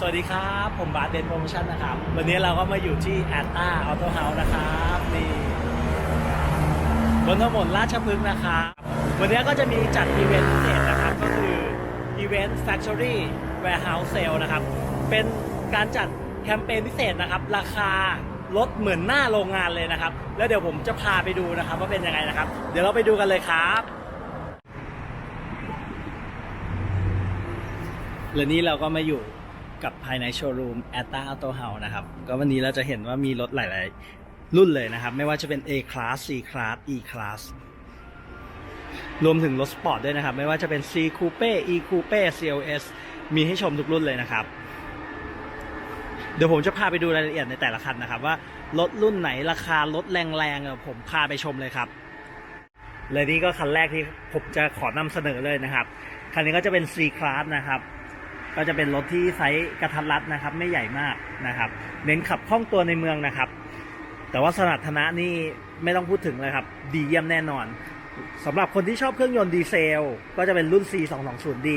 สวัสดีครับ ผมบาสเดนโปรโมชั่นนะครับ วันนี้เราก็มาอยู่ที่แอตตาออโต้เฮาส์นะครับนี่บนถนนราชพฤกษ์นะครับ วันนี้ก็จะมีจัดอีเวนต์พิเศษนะครับ ก็คืออีเวนต์ Factory Warehouse Sale นะครับ เป็นการจัดแคมเปญพิเศษนะครับ ราคาลดเหมือนหน้าโรงงานเลยนะครับ แล้วเดี๋ยวผมจะพาไปดูนะครับว่าเป็นยังไงนะครับ เดี๋ยวเราไปดูกันเลยครับและนี่เราก็มาอยู่ กับภายในโชว์รูม a t t a Auto House นะครับ ก็วันนี้เราจะเห็นว่ามีรถหลาย ๆ รุ่นเลยนะครับ ไม่ว่าจะเป็น A Class C Class E Class รวมถึงรถสปอร์ตด้วยนะครับ ไม่ว่าจะเป็น C Coupe E Coupe CLS มีให้ชมทุกรุ่นเลยนะครับ เดี๋ยวผมจะพาไปดูรายละเอียดในแต่ละคันนะครับ ว่ารถรุ่นไหนราคารถแรงๆเออผมพาไปชมเลยครับและนี่ก็คันแรกที่ผมจะขอนำเสนอเลยนะครับ คันนี้ก็จะเป็น C Class นะครับ ก็จะเป็นรถที่ไซส์กระทัดรัดนะครับ ไม่ใหญ่มากนะครับ เน้นขับคล่องตัวในเมืองนะครับ แต่ว่าสมรรถนะนี่ไม่ต้องพูดถึงเลยครับ ดีเยี่ยมแน่นอนสำหรับคนที่ชอบเครื่องยนต์ดีเซล ก็จะเป็นรุ่น C 2 2 0 D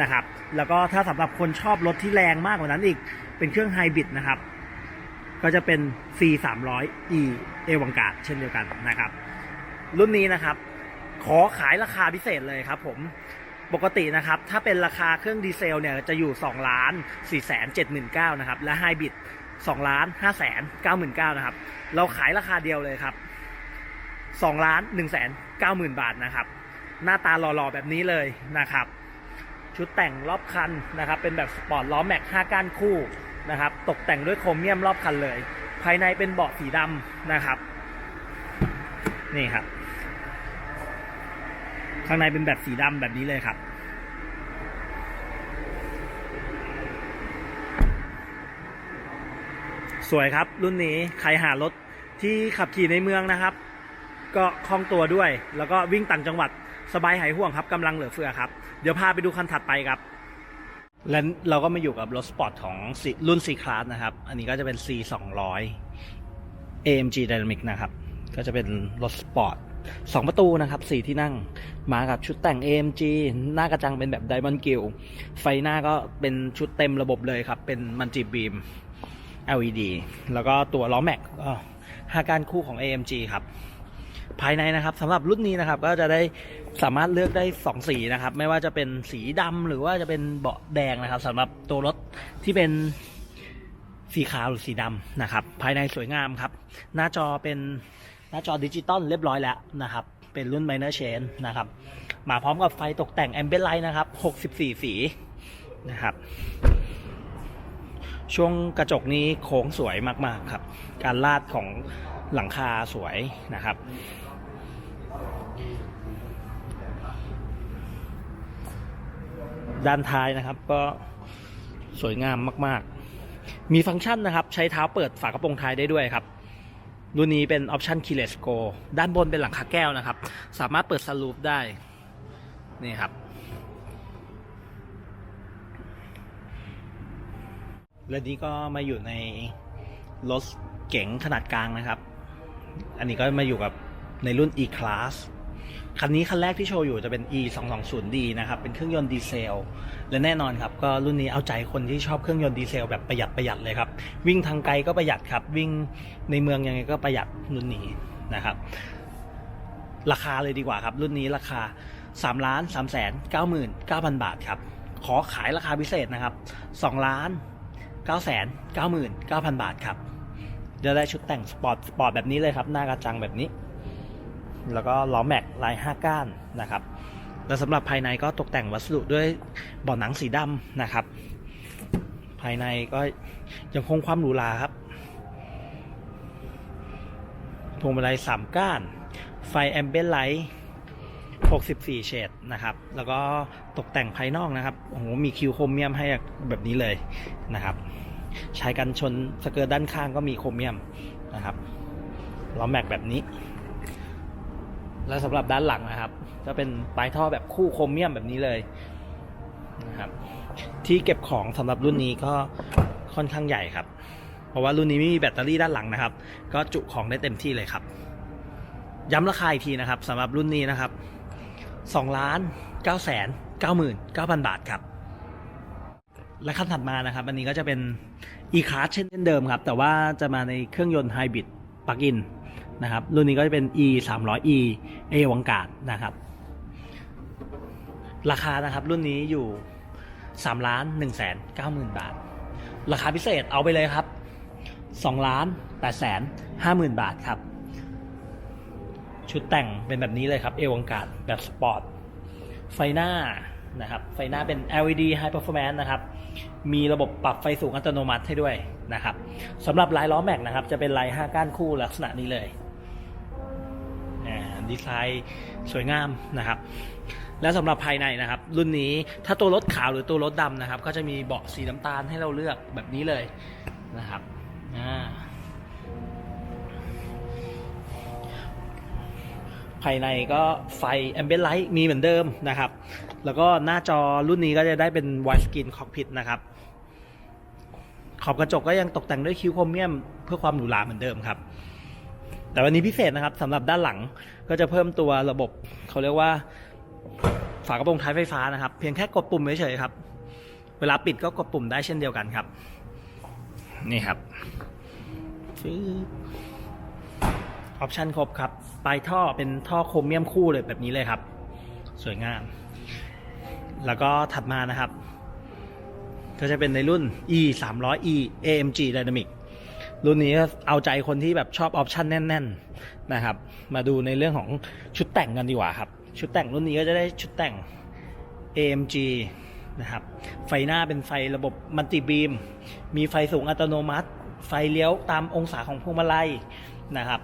นะครับ แล้วก็ถ้าสำหรับคนชอบรถที่แรงมากกว่านั้นอีก เป็นเครื่องไฮบริดนะครับ ก็จะเป็น C 3 0 0 E เอวังกาดเช่นเดียวกันนะครับ รุ่นนี้นะครับ ขอขายราคาพิเศษเลยครับผม ปกตินะครับ ถ้าเป็นราคาเครื่องดีเซลเนี่ยจะอยู่ 2 ล้าน4แสน7 9 0 0นะครับ และไฮบริด2ล้าน5แสน9 9 0 0นะครับ เราขายราคาเดียวเลยครับ2ล้าน1แสน9 0,000 บาทนะครับ หน้าตาหล่อๆแบบนี้เลยนะครับ ชุดแต่งรอบคันนะครับ เป็นแบบสปอร์ตล้อแม็ก5ก้านคู่นะครับ ตกแต่งด้วยโครเมียมรอบคันเลย ภายในเป็นเบาะสีดำนะครับ นี่ครับ ข้างในเป็นแบบสีดำแบบนี้เลยครับ สวยครับรุ่นนี้ใครหารถที่ขับขี่ในเมืองนะครับ ก็คล่องตัวด้วย แล้วก็วิ่งต่างจังหวัดสบายหายห่วงครับกำลังเหลือเฟือครับ เดี๋ยวพาไปดูคันถัดไปครับ และเราก็มาอยู่กับรถสปอร์ตของรุ่น C Class นะครับ อันนี้ก็จะเป็น C 200 AMG Dynamic นะครับ ก็จะเป็นรถสปอร์ต สองประตูนะครับสี่ที่นั่ง มากับชุดแต่ง AMG หน้ากระจังเป็นแบบ Diamond Gill ไฟหน้าก็เป็นชุดเต็มระบบเลยครับ เป็นมันจิบีม LED แล้วก็ตัวล้อแม็กก็ห้าการคู่ของ AMG ครับ ภายในนะครับสำหรับรุ่นนี้นะครับ ก็จะได้สามารถเลือกได้ 2 สีนะครับ ไม่ว่าจะเป็นสีดำหรือว่าจะเป็นเบาะแดงนะครับสำหรับตัวรถที่เป็นสีขาวหรือสีดำนะครับ ภายในสวยงามครับ หน้าจอเป็น น้าจอดิจิตอลเรียบร้อยแล้วนะครับ เป็นรุ่น Minor Change นะครับ มาพร้อมกับไฟตกแต่ง Ambient Light นะครับ 64 สีนะครับ ช่วงกระจกนี้โค้งสวยมาก ๆ ครับ การลาดของหลังคาสวยนะครับด้านท้ายนะครับก็สวยงามมาก ๆ มีฟังก์ชันนะครับ ใช้เท้าเปิดฝากระโปรงท้ายได้ด้วยครับ รุ่นนี้เป็นออปชัน Keyless Go ด้านบนเป็นหลังคาแก้วนะครับ สามารถเปิดสลูปได้ นี่ครับ และนี้ก็มาอยู่ในรถเก๋งขนาดกลางนะครับ อันนี้ก็มาอยู่กับในรุ่น E Class คันนี้คันแรกที่โชว์อยู่จะเป็น E 2 2 0 D นะครับ เป็นเครื่องยนต์ดีเซลและแน่นอนครับก็รุ่นนี้เอาใจคนที่ชอบเครื่องยนต์ดีเซลแบบประหยัดประหยัดเลยครับ วิ่งทางไกลก็ประหยัดครับ วิ่งในเมืองยังไงก็ประหยัดรุ่นนี้นะครับ ราคาเลยดีกว่าครับ รุ่นนี้ราคา3ล้าน3แสน9 9 0 0 0 บาทครับ ขอขายราคาพิเศษนะครับ2ล้าน9แสน9 9 0 0 0 บาทครับจะได้ชุดแต่งสปอร์ตสปอร์ตแบบนี้เลยครับ หน้ากระจังแบบนี้ แล้วก็ล้อแม็กลาย 5 ก้านนะครับ แล้วสำหรับภายในก็ตกแต่งวัสดุด้วยเบาะหนังสีดำนะครับ ภายในก็ยังคงความหรูหราครับพวงมาลัย3ก้าน ไฟแอมเบ n ไลท์64 เฉดนะครับ แล้วก็ตกแต่งภายนอกนะครับ โอ้โห มีคิวโครเมียมให้แบบนี้เลยนะครับ ใช้กันชนสเกิร์ตด้านข้างก็มีโครเมียมนะครับล้อแม็กแบบนี้ และสำหรับด้านหลังนะครับ จะเป็นปลายท่อแบบคู่โครเมียมแบบนี้เลยนะครับที่เก็บของสำหรับรุ่นนี้ก็ค่อนข้างใหญ่ครับ เพราะว่ารุ่นนี้ไม่มีแบตเตอรี่ด้านหลังนะครับ ก็จุของได้เต็มที่เลยครับ ย้ำราคาอีกทีนะครับสำหรับรุ่นนี้นะครับ2ล้าน9แสน99,000 บาทครับ และขั้นถัดมานะครับ อันนี้ก็จะเป็น e-class เช่นเดิมครับ แต่ว่าจะมาในเครื่องยนต์ไฮบริดปลั๊กอินนะครับ รุ่นนี้ก็จะเป็น e 3 0 0 e เอวังการนะครับ ราคานะครับรุ่นนี้อยู่3ล้าน1แสน9หมื่นบาท ราคาพิเศษเอาไปเลยครับ2ล้าน8แสน5หมื่นบาทครับ ชุดแต่งเป็นแบบนี้เลยครับ เอวังการแบบสปอร์ต ไฟหน้านะครับ ไฟหน้าเป็น LED High Performance นะครับ มีระบบปรับไฟสูงอัตโนมัติให้ด้วยนะครับสำหรับลายล้อแม็กนะครับ จะเป็นลาย5ก้านคู่ลักษณะนี้เลยดีไซน์สวยงามนะครับ และสำหรับภายในนะครับ รุ่นนี้ถ้าตัวรถขาวหรือตัวรถดำนะครับ ก็จะมีเบาะสีน้ำตาลให้เราเลือกแบบนี้เลยนะครับอ่าภายในก็ไฟ Ambient Light มีเหมือนเดิมนะครับ แล้วก็หน้าจอรุ่นนี้ก็จะได้เป็น Widescreen Cockpit นะครับ ขอบกระจกก็ยังตกแต่งด้วยคิ้วโครเมียมเพื่อความหรูหราเหมือนเดิมครับ แต่วันนี้พิเศษนะครับสำหรับด้านหลังก็จะเพิ่มตัวระบบเขาเรียกว่า ฝากระโปรงท้ายไฟฟ้านะครับ เพียงแค่กดปุ่มเฉยๆครับ เวลาปิดก็กดปุ่มได้เช่นเดียวกันครับ นี่ครับออปชันครบครับ ปลายท่อเป็นท่อโครเมียมคู่เลยแบบนี้เลยครับ สวยงาม แล้วก็ถัดมานะครับ ก็จะเป็นในรุ่น e 3 0 0 e AMG Dynamic รุ่นนี้เอาใจคนที่แบบชอบออปชันแน่น ๆ นะครับ มาดูในเรื่องของชุดแต่งกันดีกว่าครับ ชุดแต่งรุ่นนี้ก็จะได้ชุดแต่ง AMG นะครับ ไฟหน้าเป็นไฟระบบมัลติบีม มีไฟสูงอัตโนมัติ ไฟเลี้ยวตามองศาของพวงมาลัยนะครับ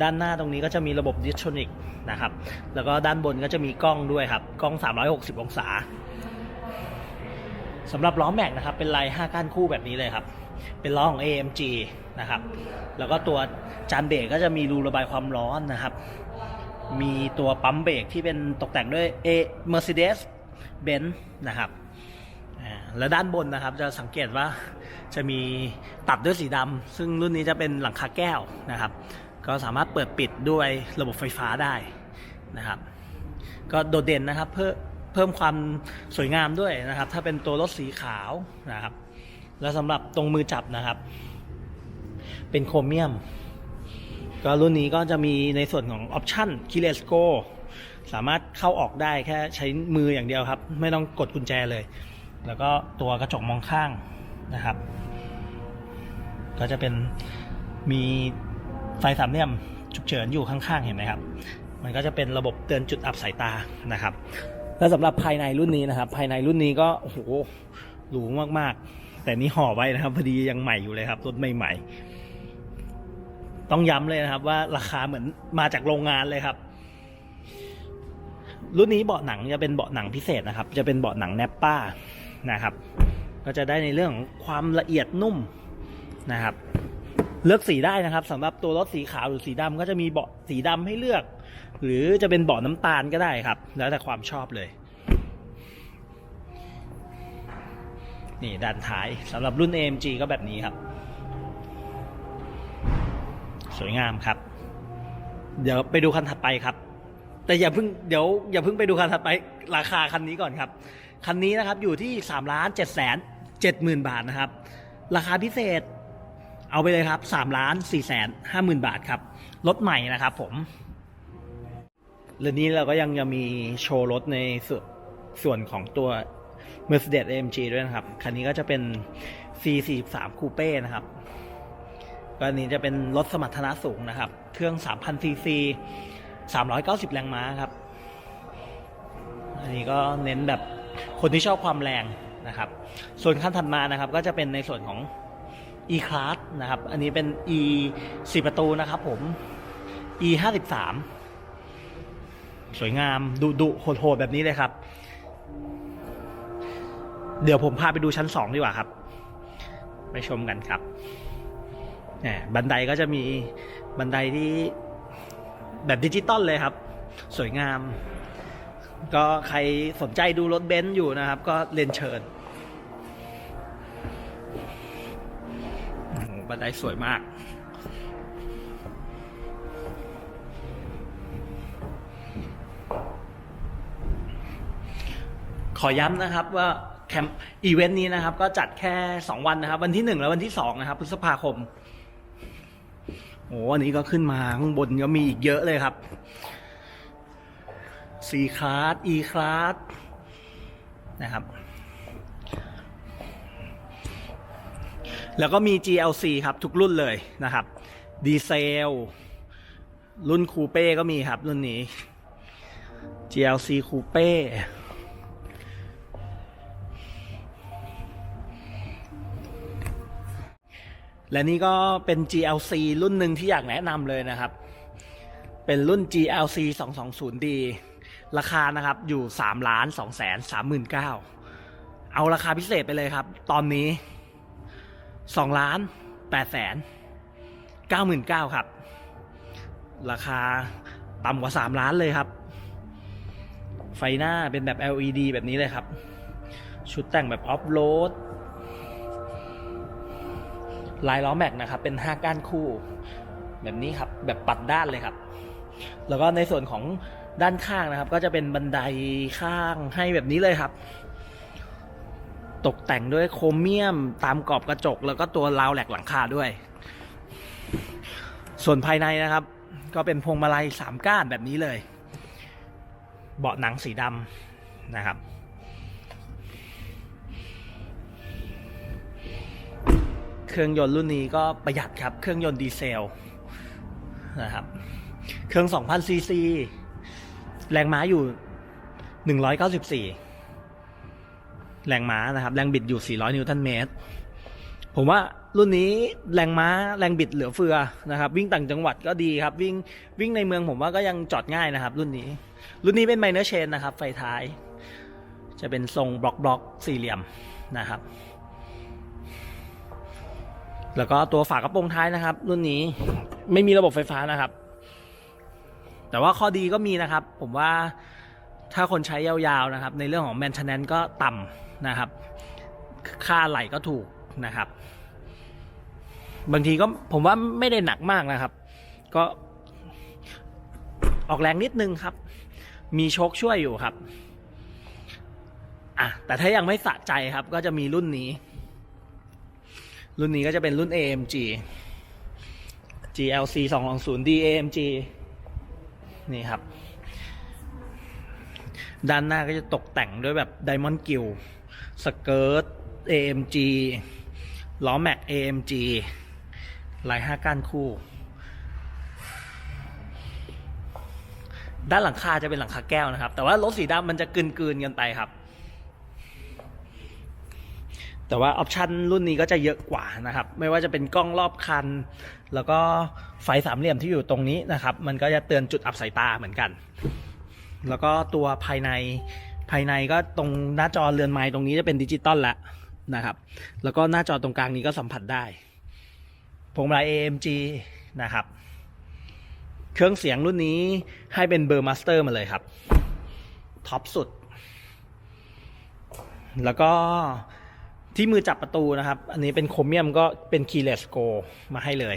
ด้านหน้าตรงนี้ก็จะมีระบบดิสโทนิกนะครับ แล้วก็ด้านบนก็จะมีกล้องด้วยครับ กล้อง 360 องศาสำหรับล้อแม็กนะครับ เป็นลาย 5 ก้านคู่แบบนี้เลยครับ เป็นล้อของ AMG นะครับ แล้วก็ตัวจานเบรกก็จะมีรูระบายความร้อนนะครับ มีตัวปั๊มเบรกที่เป็นตกแต่งด้วย A Mercedes Benz นะครับและด้านบนนะครับจะสังเกตว่าจะมีตัดด้วยสีดำซึ่งรุ่นนี้จะเป็นหลังคาแก้วนะครับ ก็สามารถเปิดปิดด้วยระบบไฟฟ้าได้นะครับ ก็โดดเด่นนะครับเพื่อเพิ่มความสวยงามด้วยนะครับ ถ้าเป็นตัวรถสีขาวนะครับ แล้วสำหรับตรงมือจับนะครับ เป็นโครเมียม ก็รุ่นนี้ก็จะมีในส่วนของออปชั่น k e y l e s s Go สามารถเข้าออกได้แค่ใช้มืออย่างเดียวครับ ไม่ต้องกดกุญแจเลย แล้วก็ตัวกระจกมองข้างนะครับ ก็จะเป็นมีไฟสามเหลี่ยมฉุกเฉินอยู่ข้างๆเห็นไหมครับ มันก็จะเป็นระบบเตือนจุดอับสายตานะครับ แล้วสำหรับภายในรุ่นนี้นะครับ ภายในรุ่นนี้ก็โอ้โหหรูมากๆ แต่นี่ห่อไว้นะครับพอดียังใหม่อยู่เลยครับรถใหม่ๆ ต้องย้ำเลยนะครับว่าราคาเหมือนมาจากโรงงานเลยครับ รุ่นนี้เบาะหนังจะเป็นเบาะหนังพิเศษนะครับ จะเป็นเบาะหนังแนปป้านะครับ ก็จะได้ในเรื่องของความละเอียดนุ่มนะครับ เลือกสีได้นะครับสำหรับตัวรถสีขาวหรือสีดำก็จะมีเบาะสีดำให้เลือก หรือจะเป็นเบาะน้ำตาลก็ได้ครับ แล้วแต่ความชอบเลย นี่ด้านท้ายสำหรับรุ่น AMG ก็แบบนี้ครับ วยงามครับ เดี๋ยวไปดูคันถัดไปครับ แต่อย่าเพิ่งเดี๋ยวอย่าเพิ่งไปดูคันถัดไปราคาคันนี้ก่อนครับ คันนี้นะครับอยู่ที่3ล้าน7แสน7หมื่นบาทนะครับ ราคาพิเศษเอาไปเลยครับ3ล้าน4แสน5หมื่นบาทครับ รถใหม่นะครับผมเรื่องนี้เราก็ยังยังมีโชว์รถในส่วนส่วนของตัว Mercedes AMG ด้วยนะครับ คันนี้ก็จะเป็น C43 Coupe นะครับ ก็นี้จะเป็นรถสมรรถนะสูงนะครับ เครื่อง 3,000 cc 390 แรงม้าครับ อันนี้ก็เน้นแบบคนที่ชอบความแรงนะครับ ส่วนขั้นถัดมานะครับ ก็จะเป็นในส่วนของ e class นะครับ อันนี้เป็น e 4 ประตูนะครับผม e 53สวยงามดุดุโหดๆแบบนี้เลยครับ เดี๋ยวผมพาไปดูชั้น2ดีกว่าครับ ไปชมกันครับ บันไดก็จะมีบันไดที่แบบดิจิตอลเลยครับ สวยงาม ก็ใครสนใจดูรถเบนซ์อยู่นะครับ ก็เรียนเชิญโอ้โหบันไดสวยมากขอย้ำนะครับว่าแคมป์อีเวนต์นี้นะครับก็จัดแค่ 2 วันนะครับ วันที่ 1 และวันที่ 2 นะครับพฤษภาคม โอ้อันนี้ก็ขึ้นมาข้างบนก็มีอีกเยอะเลยครับ C class E class นะครับ แล้วก็มี GLC ครับ ทุกรุ่นเลยนะครับ ดีเซล รุ่นคูเป้ก็มีครับ รุ่นนี้ GLC คูเป้ และนี่ก็เป็น GLC รุ่นหนึ่งที่อยากแนะนำเลยนะครับ เป็นรุ่น GLC 220D ราคานะครับอยู่3ล้าน2แสน39,000เอาราคาพิเศษไปเลยครับ ตอนนี้2ล้าน8แสน99,000ครับ ราคาต่ำกว่า 3 ล้านเลยครับ ไฟหน้าเป็นแบบ LED แบบนี้เลยครับ ชุดแต่งแบบออฟโรด ลายล้อแม็กนะครับ เป็น 5 ก้านคู่ แบบนี้ครับ แบบปัดด้านเลยครับ แล้วก็ในส่วนของด้านข้างนะครับ ก็จะเป็นบันไดข้างให้แบบนี้เลยครับ ตกแต่งด้วยโครเมียมตามกรอบกระจก แล้วก็ตัวราวแหลกหลังคาด้วย ส่วนภายในนะครับ ก็เป็นพวงมาลัยสามก้านแบบนี้เลย เบาะหนังสีดำนะครับ เครื่องยนต์รุ่นนี้ก็ประหยัดครับ เครื่องยนต์ดีเซลนะครับ เครื่อง 2,000ซีซีแรงม้าอยู่ 194 แรงม้านะครับ แรงบิดอยู่ 400 นิวตันเมตร ผมว่ารุ่นนี้แรงม้าแรงบิดเหลือเฟือนะครับ วิ่งต่างจังหวัดก็ดีครับ วิ่งวิ่งในเมืองผมว่าก็ยังจอดง่ายนะครับ รุ่นนี้ รุ่นนี้เป็นไมเนอร์เชนนะครับ ไฟท้าย จะเป็นทรงบล็อกบล็อกสี่เหลี่ยมนะครับ แล้วก็ตัวฝากระโปรงท้ายนะครับ รุ่นนี้ไม่มีระบบไฟฟ้านะครับ แต่ว่าข้อดีก็มีนะครับ ผมว่าถ้าคนใช้ยาวๆนะครับ ในเรื่องของ maintenance ก็ต่ำนะครับ ค่าไหลก็ถูกนะครับ บางทีก็ผมว่าไม่ได้หนักมากนะครับ ก็ออกแรงนิดนึงครับ มีชคช่วยอยู่ครับอะแต่ถ้ายังไม่สะใจครับ ก็จะมีรุ่นนี้ รุ่นนี้ก็จะเป็นรุ่น AMG GLC 220D AMG นี่ครับ ด้านหน้าก็จะตกแต่งด้วยแบบ Diamond Gill สเกิร์ต AMG ล้อแม็ก AMG ลายห้าก้านคู่ ด้านหลังคาจะเป็นหลังคาแก้วนะครับ แต่ว่ารถสีดำมันจะกลืนๆกันไปครับ แต่ว่าออปชันรุ่นนี้ก็จะเยอะกว่านะครับ ไม่ว่าจะเป็นกล้องรอบคัน แล้วก็ไฟสามเหลี่ยมที่อยู่ตรงนี้นะครับ มันก็จะเตือนจุดอับสายตาเหมือนกัน แล้วก็ตัวภายในภายในก็ตรงหน้าจอเรือนไม้ตรงนี้จะเป็นดิจิตอลแล้วนะครับ แล้วก็หน้าจอตรงกลางนี้ก็สัมผัสได้พวงมาลัย AMG นะครับ เครื่องเสียงรุ่นนี้ให้เป็นเบอร์มาสเตอร์มาเลยครับ ท็อปสุด แล้วก็ ที่มือจับประตูนะครับ อันนี้เป็นโครเมียมก็เป็นคีย์เลสโกมาให้เลย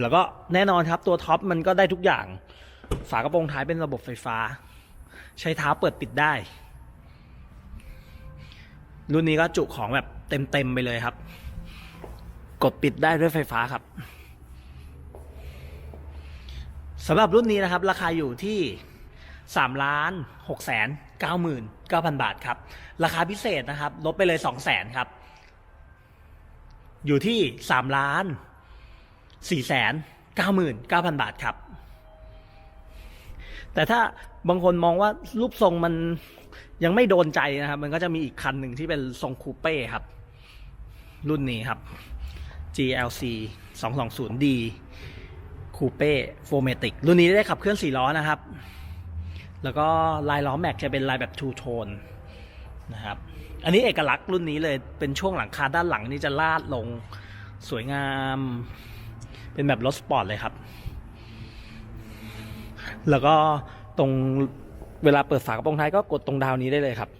แล้วก็แน่นอนครับตัวท็อปมันก็ได้ทุกอย่าง ฝากระโปรงท้ายเป็นระบบไฟฟ้า ใช้เท้าเปิดปิดได้ รุ่นนี้ก็จุของแบบเต็มๆไปเลยครับ กดปิดได้ด้วยไฟฟ้าครับสำหรับรุ่นนี้นะครับ ราคาอยู่ที่3ล้าน6แสน9หมื่น 9,000 บาทครับ ราคาพิเศษนะครับ ลดไปเลย2แสนครับ อยู่ที่ 3 ล้าน 4 แสน 99,000 บาทครับ แต่ถ้าบางคนมองว่ารูปทรงมันยังไม่โดนใจนะครับ มันก็จะมีอีกคันหนึ่งที่เป็นทรงคูเป้ครับ รุ่นนี้ครับ GLC 220D คูเป้โฟเมติกรุ่นนี้ได้ขับเคลื่อน4ล้อนะครับ แล้วก็ลายล้อแม็กจะเป็นลายแบบทูโทนนะครับ อันนี้เอกลักษณ์รุ่นนี้เลยเป็นช่วงหลังคาด้านหลังนี่จะลาดลงสวยงาม เป็นแบบรถสปอร์ตเลยครับ แล้วก็ตรงเวลาเปิดฝากระโปรงท้ายก็กดตรงดาวนี้ได้เลยครับ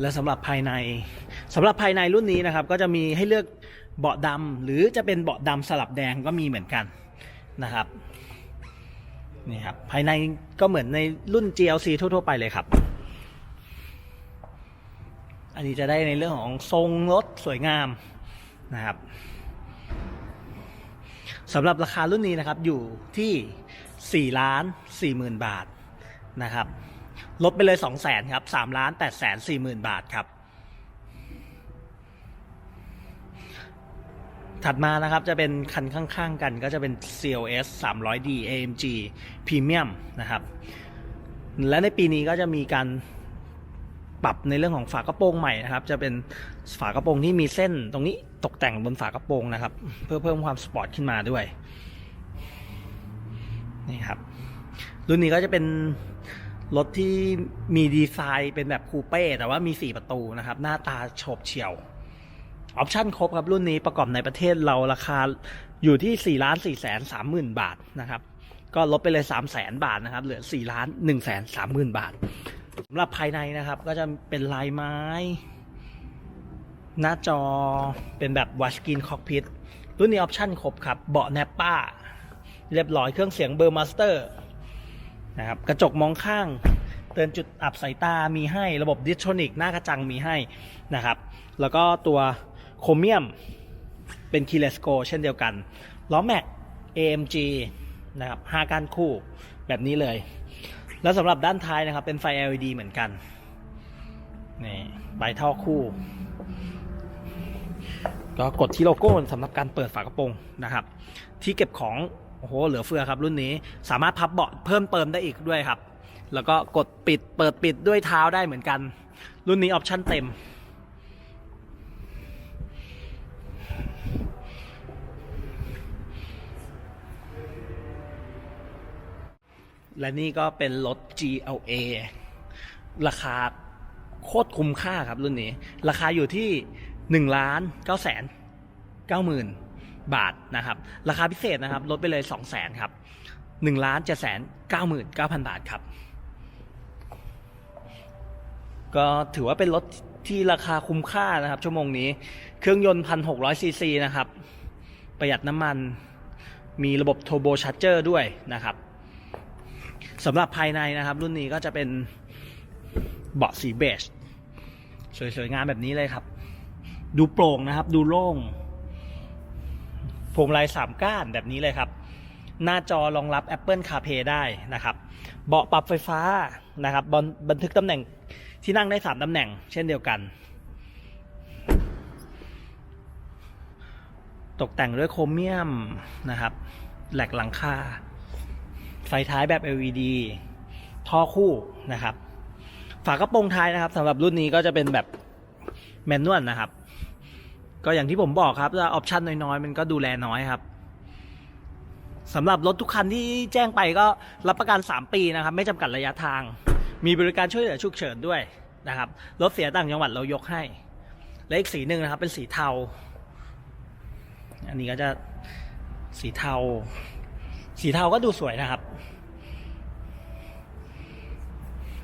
และสำหรับภายในสำหรับภายในรุ่นนี้นะครับ ก็จะมีให้เลือกเบาะดำหรือจะเป็นเบาะดำสลับแดงก็มีเหมือนกันนะครับ นี่ครับ ภายในก็เหมือนในรุ่น GLC ทั่ว ๆ ไปเลยครับ อันนี้จะได้ในเรื่องของทรงรถสวยงามนะครับสำหรับราคารุ่นนี้นะครับอยู่ที่4ล้าน4หมื่นบาทนะครับ ลดไปเลย 2 0 0 0 0 0ครับ3ล้าน8แสน4หมื่นบาทครับ ถัดมานะครับจะเป็นคันข้างๆกันก็จะเป็น CLS 300D AMG Premium นะครับ และในปีนี้ก็จะมีการปรับในเรื่องของฝากระโปรงใหม่นะครับ จะเป็นฝากระโปรงที่มีเส้นตรงนี้ตกแต่งบนฝากระโปรงนะครับ เพื่อเพิ่มความสปอร์ตขึ้นมาด้วยนี่ครับรุ่นนี้ก็จะเป็นรถที่มีดีไซน์เป็นแบบคูเป้แต่ว่ามี 4 ประตูนะครับ หน้าตาโฉบเฉี่ยว ออปชั่นครบครับรุ่นนี้ประกอบในประเทศเราราคาอยู่ที่ 4 ล้าน4แสน3หมื่นบาทนะครับ ก็ลดไปเลย 3 0 0แสนบาทนะครับ เหลือ 4 ล้าน1แสน3หมื่นบาทสำหรับภายในนะครับ ก็จะเป็นลายไม้ หน้าจอเป็นแบบวัชกินคอกพิทรุ่นนี้ออปชั่นครบครับ เบาะแนปป้า เรียบร้อยเครื่องเสียงเบอร์มาสเตอร์นะครับกระจกมองข้างเตือนจุดอับสายตามีให้ระบบดิสโทนิกหน้ากระจังมีให้นะครับ แล้วก็ตัว โครเมียม เป็นคีเลสโกเช่นเดียวกัน ล้อแม็ก AMG นะครับห้าก้านคู่แบบนี้เลย แล้วสำหรับด้านท้ายนะครับ เป็นไฟ LED เหมือนกัน นี่ใบท่อคู่ ก็กดที่โลโก้สำหรับการเปิดฝากระโปรงนะครับ ที่เก็บของโอ้โหเหลือเฟือครับรุ่นนี้สามารถพับเบาะเพิ่มเติมได้อีกด้วยครับ แล้วก็กดปิดเปิดปิดด้วยเท้าได้เหมือนกัน รุ่นนี้ออปชั่นเต็ม และนี่ก็เป็นรถ GLA ราคาโคตรคุ้มค่าครับรุ่นนี้ ราคาอยู่ที่1ล้าน9แสน9หมื่นบาทนะครับ ราคาพิเศษนะครับ ลดไปเลย2แสนครับ1ล้าน7แสน9หมื่น9พันบาทครับ ก็ถือว่าเป็นรถที่ราคาคุ้มค่านะครับ ชั่วโมงนี้ เครื่องยนต์ 1,600ซีซีนะครับ ประหยัดน้ำมัน มีระบบโทโบชาร์เจอร์ด้วยนะครับ สำหรับภายในนะครับ รุ่นนี้ก็จะเป็นเบาะสีเบจสวยๆงามแบบนี้เลยครับ ดูโปร่งนะครับ ดูโล่งพวงมาลัยสามก้านแบบนี้เลยครับ หน้าจอรองรับ Apple CarPlay ได้นะครับ เบาะปรับไฟฟ้านะครับบบันทึกตำแหน่งที่นั่งได้3ตำแหน่ง เช่นเดียวกัน ตกแต่งด้วยโครเมียมนะครับ แหลกหลังคา ฟท้ายแบบ LED ท่อคู่นะครับ ฝากระโปรงท้ายนะครับสำหรับรุ่นนี้ก็จะเป็นแบบแมนนวลนะครับ ก็อย่างที่ผมบอกครับว่าออปชันน้อยๆ มันก็ดูแลน้อยครับสำหรับรถทุกคันที่แจ้งไปก็รับประกัน 3 ปีนะครับ ไม่จำกัดระยะทาง มีบริการช่วยเหลือฉุกเฉินด้วยนะครับ รถเสียต่างจังหวัดเรายกให้ และอีกสีหนึ่งนะครับ เป็นสีเทา อันนี้ก็จะสีเทา สีเทาก็ดูสวยนะครับ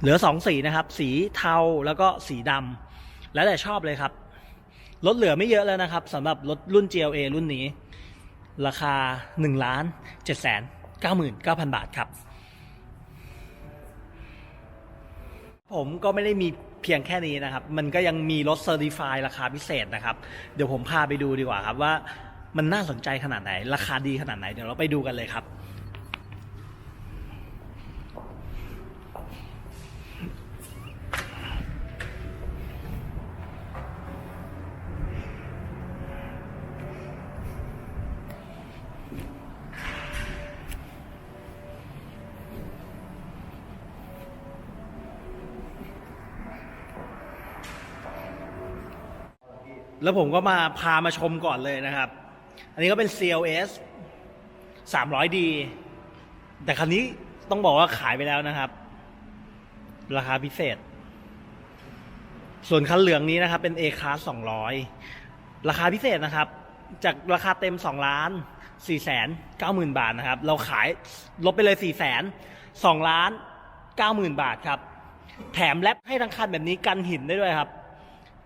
เหลือสองสีนะครับ สีเทาแล้วก็สีดำแล้วแต่ชอบเลยครับรถเหลือไม่เยอะแล้วนะครับสำหรับรถรุ่น GLA รุ่นนี้ ราคา1ล้าน7แสน99,000 บาทครับ ผมก็ไม่ได้มีเพียงแค่นี้นะครับ มันก็ยังมีรถเซอร์ติฟายราคาพิเศษนะครับ เดี๋ยวผมพาไปดูดีกว่าครับว่า มันน่าสนใจขนาดไหน ราคาดีขนาดไหน เดี๋ยวเราไปดูกันเลยครับ แล้วผมก็มาพามาชมก่อนเลยนะครับ อันนี้ก็เป็น CLS 300D แต่คันนี้ต้องบอกว่าขายไปแล้วนะครับ ราคาพิเศษ ส่วนคันเหลืองนี้นะครับ เป็น A Class 200 ราคาพิเศษนะครับ จากราคาเต็ม 2 ล้าน4แสน9หมื่นบาทนะครับ เราขายลบไปเลย4แสน2ล้าน9หมื่นบาทครับ แถมแรปให้ทั้งคันแบบนี้กันหินได้ด้วยครับ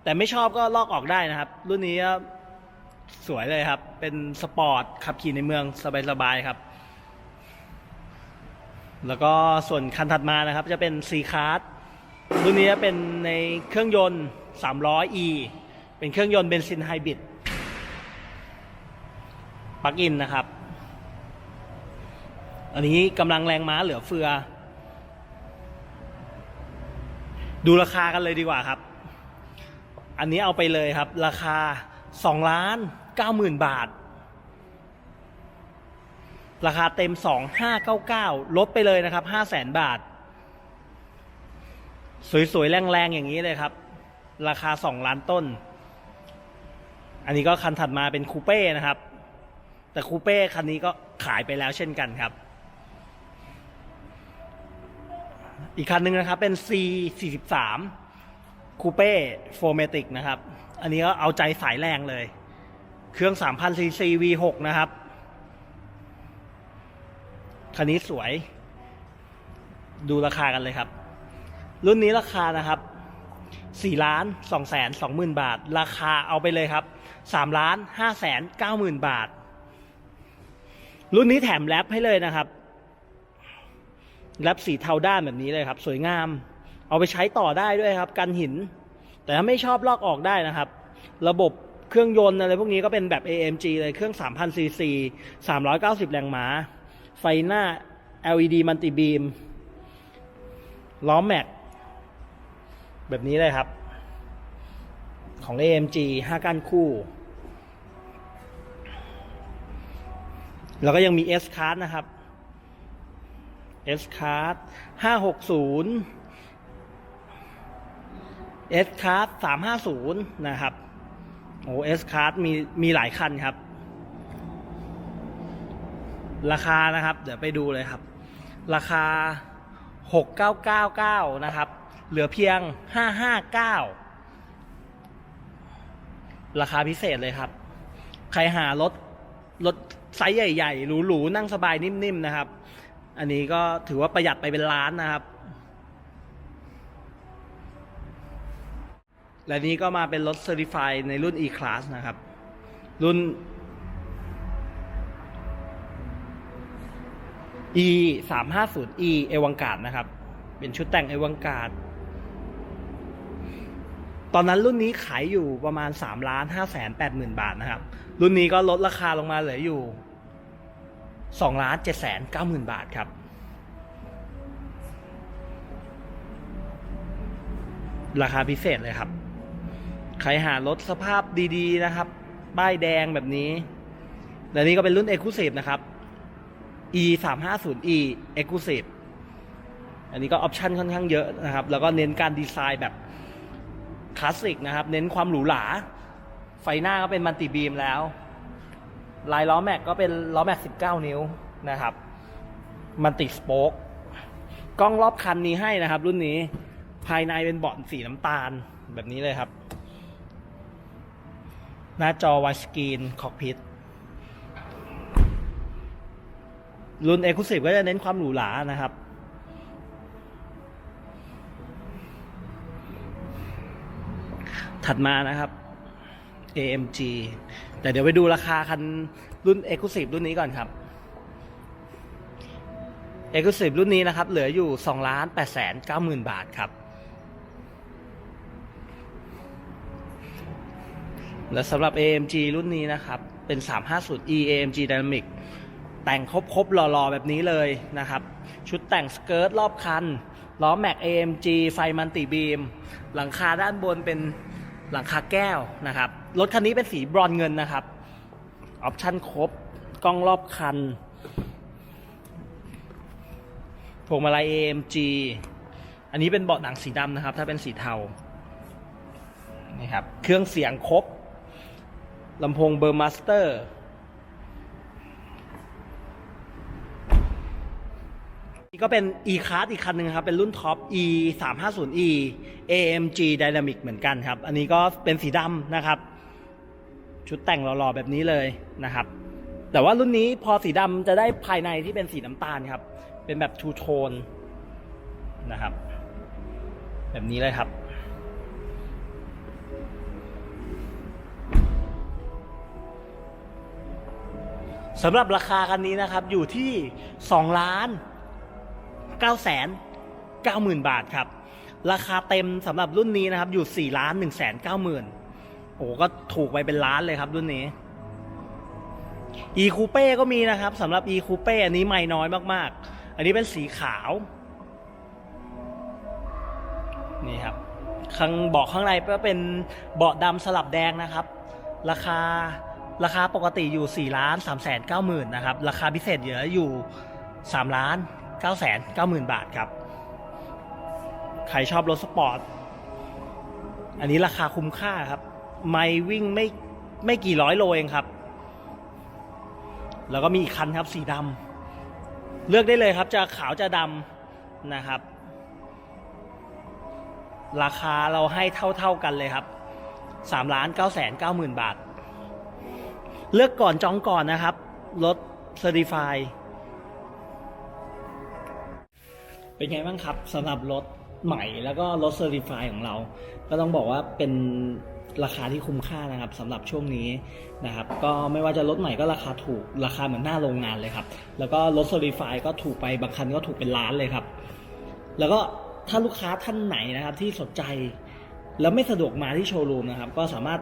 แต่ไม่ชอบก็ลอกออกได้นะครับ รุ่นนี้ สวยเลยครับ เป็นสปอร์ตขับขี่ในเมืองสบายๆครับ แล้วก็ส่วนคันถัดมานะครับจะเป็น C Class รุ่นนี้จะเป็นในเครื่องยนต์ 300e เป็นเครื่องยนต์เบนซินไฮบริดปลั๊กอินนะครับ อันนี้กำลังแรงม้าเหลือเฟือ ดูราคากันเลยดีกว่าครับ อันนี้เอาไปเลยครับ ราคา 2 ล้าน 9หมื่นบาท ราคาเต็ม 2599 ลดไปเลยนะครับ 5 0 0แสนบาท สวยๆ แรงๆ อย่างนี้เลยครับ ราคา 2 ล้านต้น อันนี้ก็คันถัดมาเป็นคูเป้นะครับ แต่คูเป้คันนี้ก็ขายไปแล้วเช่นกันครับ อีกคันหนึ่งนะครับเป็น C 43 คูเป้โฟเมติกนะครับ อันนี้ก็เอาใจสายแรงเลย เครื่อง 3,000 cc V6 นะครับ คันนี้สวย ดูราคากันเลยครับ รุ่นนี้ราคานะครับ4ล้าน2แสน2หมื่นบาท ราคาเอาไปเลยครับ3ล้าน5แสน9หมื่นบาท รุ่นนี้แถมแรปให้เลยนะครับแรปสีเทาด้านแบบนี้เลยครับ สวยงาม เอาไปใช้ต่อได้ด้วยครับ กันหิน แต่ถ้าไม่ชอบลอกออกได้นะครับ ระบบ เครื่องยนต์อะไรพวกนี้ก็เป็นแบบ AMG เลยเครื่อง 3,000 cc 390 แรงม้า ไฟหน้า LED มัลติบีมล้อแม็ก แบบนี้เลยครับ ของ AMG 5 ก้านคู่ แล้วก็ยังมี S Card นะครับ S Card 560 S Card 350 นะครับ โอ้ S Card มีมีหลายคันครับ ราคานะครับ เดี๋ยวไปดูเลยครับ ราคา 6999 นะครับ เหลือเพียง 559 ราคาพิเศษเลยครับ ใครหารถรถไซส์ใหญ่ๆหรูๆนั่งสบายนิ่มๆนะครับ อันนี้ก็ถือว่าประหยัดไปเป็นล้านนะครับ และนี้ก็มาเป็นรถเซอร์ติฟายในรุ่น E-Class นะครับ รุ่น E 3 5 0 E เอวังการ์ดนะครับ เป็นชุดแต่งเอวังการ์ดตอนนั้นรุ่นนี้ขายอยู่ประมาณ3ล้าน5แสน8หมื่นบาทนะครับ รุ่นนี้ก็ลดราคาลงมาเหลืออยู่2ล้าน7แสน9หมื่นบาทครับ ราคาพิเศษเลยครับ ใครหารถสภาพดีๆนะครับ ป้ายแดงแบบนี้และนี้ก็เป็นรุ่น Exclusive นะครับ e 3 5 0 e Exclusive อันนี้ก็ออปชันค่อนข้างเยอะนะครับ แล้วก็เน้นการดีไซน์แบบคลาสสิกนะครับ เน้นความหรูหรา ไฟหน้าก็เป็นมัลติบีมแล้ว ลายล้อแม็กก็เป็นล้อแม็ก 19 นิ้วนะครับ มันติสโป๊กกล้องรอบคันนี้ให้นะครับ รุ่นนี้ ภายในเป็นเบาะสีน้ำตาลแบบนี้เลยครับ หน้าจอวายสกรีนคอกพิทรุ่น e x c l u s i v e ก็จะเน้นความหรูหรานะครับ ถัดมานะครับ AMG แต่เดี๋ยวไปดูราคาคันรุ่น e x c l u s i v e รุ่นนี้ก่อนครับ e x c l u s i v e รุ่นนี้นะครับ เหลืออยู่2ล้าน8แสน9หมื่นบาทครับ และสำหรับ AMG รุ่นนี้นะครับ เป็น 350e AMG Dynamic แต่งครบๆหล่อๆ แบบนี้เลยนะครับ ชุดแต่งสเกิร์ตรอบคัน ล้อแม็ก AMG ไฟมันติบีม หลังคาด้านบนเป็นหลังคาแก้วนะครับ รถคันนี้เป็นสีบรอนเงินนะครับ ออปชั่นครบ กล้องรอบคันพวงมาลัย AMG อันนี้เป็นเบาะหนังสีดำนะครับ ถ้าเป็นสีเทา นี่ครับ เครื่องเสียงครบ ลำโพงเบอร์มาสเตอร์ นี่ก็เป็น e-class อีกคันหนึ่งครับ เป็นรุ่นท็อป e 3 5 0 e AMG Dynamic เหมือนกันครับ อันนี้ก็เป็นสีดำนะครับ ชุดแต่งหล่อๆแบบนี้เลยนะครับ แต่ว่ารุ่นนี้พอสีดำจะได้ภายในที่เป็นสีน้ำตาลครับ เป็นแบบทูโทนนะครับ แบบนี้เลยครับ สำหรับราคาคันนี้นะครับอยู่ที่2ล้าน990,000บาทครับ ราคาเต็มสำหรับรุ่นนี้นะครับ อยู่4ล้าน1 9 0 0 0 0โอ้ก็ถูกไปเป็นล้านเลยครับรุ่นนี้ e coupe ก็มีนะครับสำหรับ e coupe อันนี้ไม่น้อยมากๆ อันนี้เป็นสีขาว นี่ครับข้างเบาะข้างในก็เป็นเบาะดำสลับแดงนะครับ ราคา ราคาปกติอยู่ 4 ล้าน3แสน9หมื่นนะครับ ราคาพิเศษเหลืออยู่ 3 ล้าน9แสน9หมื่นบาทครับ ใครชอบรถสปอร์ต อันนี้ราคาคุ้มค่าครับ ไม่วิ่งไม่ไม่กี่ร้อยโลเองครับ แล้วก็มีอีกคันครับสีดำเลือกได้เลยครับ จะขาวจะดำนะครับ ราคาเราให้เท่าๆกันเลยครับ3ล้าน9แสน9หมื่นบาท เลือกก่อนจองก่อนนะครับรถ Certify เป็นไงบ้างครับสำหรับรถใหม่แล้วก็รถ Certify ของเรา ก็ต้องบอกว่าเป็นราคาที่คุ้มค่านะครับสำหรับช่วงนี้นะครับ ก็ไม่ว่าจะรถใหม่ก็ราคาถูกราคาเหมือนหน้าโรงงานเลยครับ แล้วก็รถ Certify ก็ถูกไปบางคันก็ถูกเป็นล้านเลยครับ แล้วก็ถ้าลูกค้าท่านไหนนะครับที่สนใจแล้วไม่สะดวกมาที่โชว์รูมนะครับ ก็สามารถ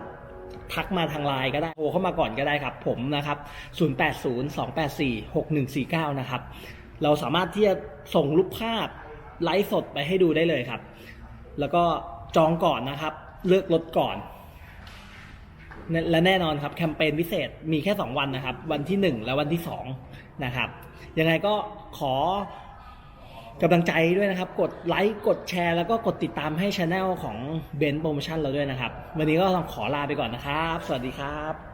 ทักมาทางไลน์ก็ได้โทรเข้ามาก่อนก็ได้ครับ ผมนะครับ 0802846149 นะครับ เราสามารถที่จะส่งรูปภาพไลฟ์สดไปให้ดูได้เลยครับ แล้วก็จองก่อนนะครับ เลือกรถก่อน และแน่นอนครับแคมเปญพิเศษมีแค่ 2 วันนะครับ วันที่ 1 และวันที่2นะครับ ยังไงก็ขอ กำลังใจด้วยนะครับ กดไลค์ กดแชร์ แล้วก็กดติดตามให้ช anel ของเบนซ์โปรโมชั่นเราด้วยนะครับ วันนี้ก็ต้องขอลาไปก่อนนะครับ สวัสดีครับ